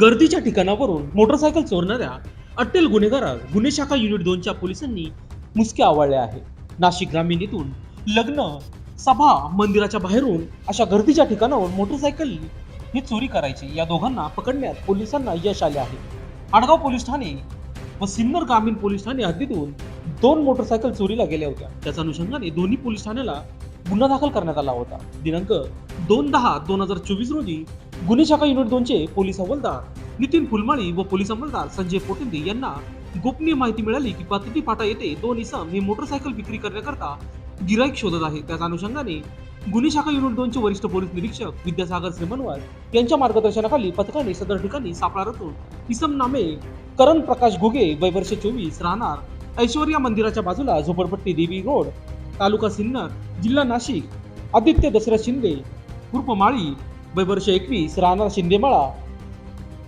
गर्दीच्या ठिकाणावरून मोटरसायकल चोरणाऱ्या अट्टेल गुन्हेगारास गुन्हे शाखा युनिट दोनच्या पोलिसांनी मुसके आवळले आहे नाशिक ग्रामीण येथून लग्न सभा मंदिराच्या बाहेरून अशा गर्दीच्या ठिकाणावर मोटरसायकल ही चोरी करायची या दोघांना पकडण्यात पोलिसांना यश आले आहे. आडगाव पोलीस ठाणे व सिन्नर ग्रामीण पोलीस ठाणे हद्दीतून दोन मोटरसायकल चोरीला गेल्या होत्या. त्याच्या अनुषंगाने दोन्ही पोलीस ठाण्याला गुन्हा दाखल करण्यात आला होता. दिनांक दोन दहा दोन हजार चोवीस रोजी गुन्हे शाखा युनिट दोनचे पोलीस हवालदार नितीन फुलमाळी व पोलीस अंमलदार संजय पोटेंदे यांना गोपनीय माहिती मिळाली की पातती फाटा येथे दोन इसम हे मोटरसायकल विक्री करण्याकरता गिराईक शोधत आहे त्याच अनुषंगाने गुन्हे शाखा युनिट दोनचे वरिष्ठ पोलीस निरीक्षक विद्यासागर श्रीमनवार यांच्या मार्गदर्शनाखाली पथकाने सदर ठिकाणी सापळा रचून इसम नामे करण प्रकाश घोगे वय वर्ष चोवीस राहणार ऐश्वर्या मंदिराच्या बाजूला झोपडपट्टी देवी रोड तालुका सिन्नर जिल्हा नाशिक आदित्य दसरा शिंदे उर्फ माळी वय वर्ष एकवीस राहणार शिंदेमाळा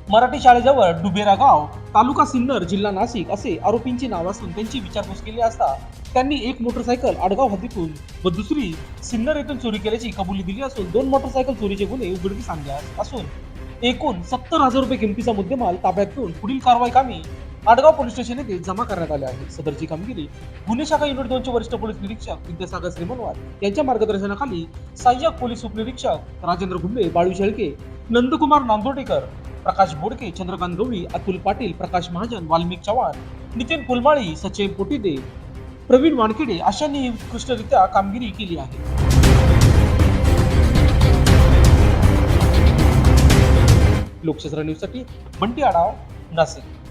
मराठी शाळेजवळ डुबेरा गाव तालुका सिन्नर जिल्हा नाशिक असे आरोपींची नाव असून त्यांची विचारपूस केली असता त्यांनी एक मोटरसायकल आडगाव हद्दीतून व दुसरी सिन्नर येथून चोरी केल्याची कबुली दिली असून दोन मोटरसायकल चोरीचे गुन्हे उघडकीस आणले असून एकूण सत्तर हजार रुपये किमतीचा मुद्देमाल ताब्यात घेऊन पुढील कारवाई कामी आडगाव पोलीस स्टेशन येथे जमा करण्यात आले आहे. सदरची कामगिरी गुन्हे शाखा युनिट दोनचे वरिष्ठ पोलीस निरीक्षक विद्यासागर श्रीमनवार यांच्या मार्गदर्शनाखाली सहाय्यक पोलीस उपनिरीक्षक राजेंद्र घुंबे बाळू शेळके नंदकुमार नांदोटेकर प्रकाश बोडके चंद्रकांत गवळी अतुल पाटील प्रकाश महाजन वाल्मिक चव्हाण नितीन फुलमाळी सचिन पोटीदे प्रवीण वानखेडे अशांनी उत्कृष्टरित्या कामगिरी केली आहे. लोकशास्त्र न्यूजसाठी बंटी आढाव नाशिक.